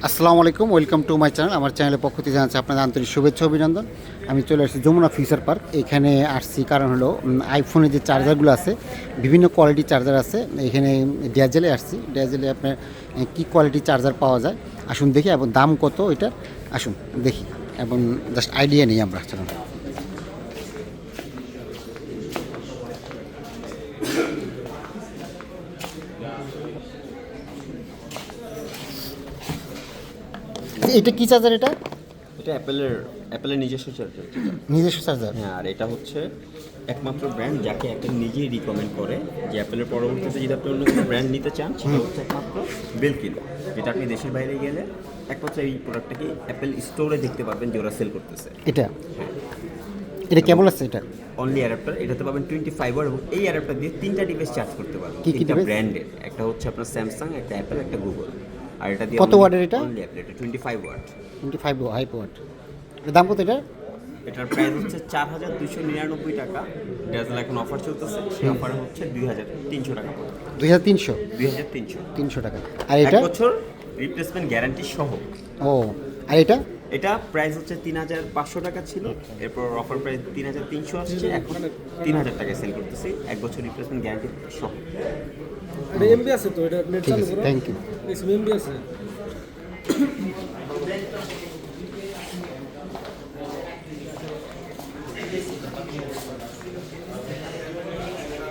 আসসালামু আলাইকুম, welcome to my channel. আমার চ্যানেলের পক্ষ থেকে জানাচ্ছি আপনাদের আন্তরিক শুভেচ্ছা, অভিনন্দন। আমি চলে আসছি যমুনা ফিউচার পার্ক। এখানে আসছি কারণ হলো আইফোনের যে চার্জারগুলো আছে, বিভিন্ন কোয়ালিটির চার্জার আছে, এখানে ডিয়াজেলে আসছি। ডিয়াজেলে আপনার কী কোয়ালিটির চার্জার পাওয়া যায়? আসুন দেখি, এবং দাম কত এটার আসুন দেখি, এবং জাস্ট আইডিয়া নেই আমরা, চলুন। এটা কি চার্জার এটা? এটা অ্যাপেলের অ্যাপেলের নিজস্ব চার্জার নিজস্ব চার্জার? হ্যাঁ আর এটা হচ্ছে একমাত্র ব্র্যান্ড যাকে অ্যাপেল নিজেই রিকমেন্ড করে যে অ্যাপেলের পরবর্তীতে যদি আপনি অন্য কোনো ব্র্যান্ড নিতে চান সেটা হচ্ছে একমাত্র বেলকিন যেটা আপনি দেশের বাইরে গেলে একমাত্র এই প্রোডাক্টটাকে অ্যাপেল স্টোরে দেখতে পাবেন যে ওরা সেল করতেছে। এটা? এটা কেমন আছে এটা? অনলি অ্যাডাপ্টার এটাতে পাবেন টোয়েন্টি ফাইভ এবং এই অ্যাডাপ্টার দিয়ে তিনটা ডিভাইস চার্জ করতে পারবেন। কি কি ব্র্যান্ডের একটা হচ্ছে আপনার স্যামসাং একটা অ্যাপেল একটা গুগল আর এটা দিয়ে কত ওয়াটের এটা? অনলি অ্যাপেল এটা twenty five watt twenty five high watt এর দাম কত এটা এটার প্রাইস হচ্ছে চার হাজার দুশো নিরানব্বই টাকা। ডেজেল এখন অফার চলতেছে সেই অফারে হচ্ছে দুই হাজার তিনশো টাকা দুই হাজার তিনশো? দুই হাজার তিনশো। তিনশো টাকা। আর এটা? বছর রিপ্লেসমেন্ট গ্যারান্টি সহ। ও আর এটা? এটা প্রাইস হচ্ছে তিন হাজার পাঁচশো টাকা ছিল। এরপর অফার প্রাইস তিন হাজার তিনশো আসছে। এখন তিন হাজার টাকায় সেল করতেছি। এক বছর রিপ্লেসমেন্ট গ্যারান্টি সহ। এটা এমবি আছে তো? এটা থ্যাংক ইউ এমবি আছে?